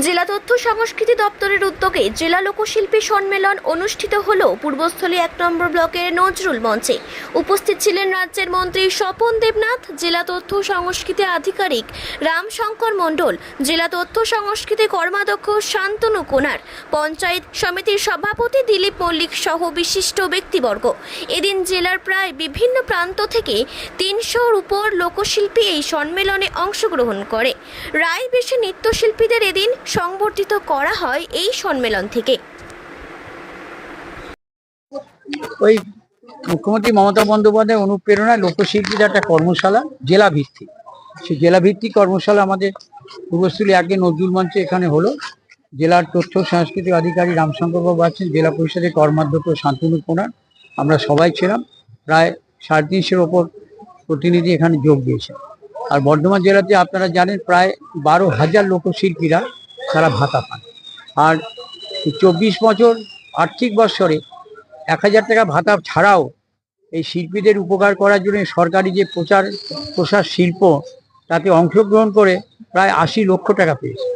জেলা তথ্য সংস্কৃতি দপ্তরের উদ্যোগে জেলা লোকশিল্পী সম্মেলন অনুষ্ঠিত হল। পূর্বস্থলী এক নম্বর ব্লকের নজরুল মঞ্চে। উপস্থিত ছিলেন রাজ্যের মন্ত্রী স্বপন দেবনাথ, জেলা তথ্য সংস্কৃতি আধিকারিক রামশঙ্কর মণ্ডল, জেলা তথ্য সংস্কৃতি কর্মাধ্যক্ষ শান্তনু কোনার, পঞ্চায়েত সমিতির সভাপতি দিলীপ মল্লিক সহ বিশিষ্ট ব্যক্তিবর্গ। এদিন জেলার প্রায় বিভিন্ন প্রান্ত থেকে তিনশোর উপর লোকশিল্পী এই সম্মেলনে অংশগ্রহণ করে। রায় বেশি নৃত্যশিল্পীদের এদিন সংবর্ধিত করা হয় এই সম্মেলন থেকে। ওই মুখ্যমন্ত্রী মমতা বন্দ্যোপাধ্যায় অনুপ্রেরণায় লোকশিল্পীদের একটা কর্মশালা জেলা ভিত্তিক সেই জেলা ভিত্তিক কর্মশালা আমাদের পূর্বস্থলী আগে নজরুল মঞ্চে এখানে হলো। জেলার তথ্য, সাংস্কৃতিক আধিকারিক রামশঙ্কর বাবু আছেন, জেলা পরিষদের কর্মাধ্যক্ষ শান্তনু কোনার। আমরা সবাই ছিলাম, প্রায় সাড়ে তিনশোর ওপর প্রতিনিধি এখানে যোগ দিয়েছে আর বর্ধমান জেলাতে আপনারা জানেন, প্রায় বারো হাজার লোকশিল্পীরা তারা ভাতা পান। আর চব্বিশ বছর আর্থিক বৎসরে এক হাজার টাকা ভাতা ছাড়াও এই শিল্পীদের উপকার করার জন্য সরকারি যে প্রচার প্রসার শিল্প, তাতে অংশগ্রহণ করে প্রায় আশি লক্ষ টাকা পেয়েছে।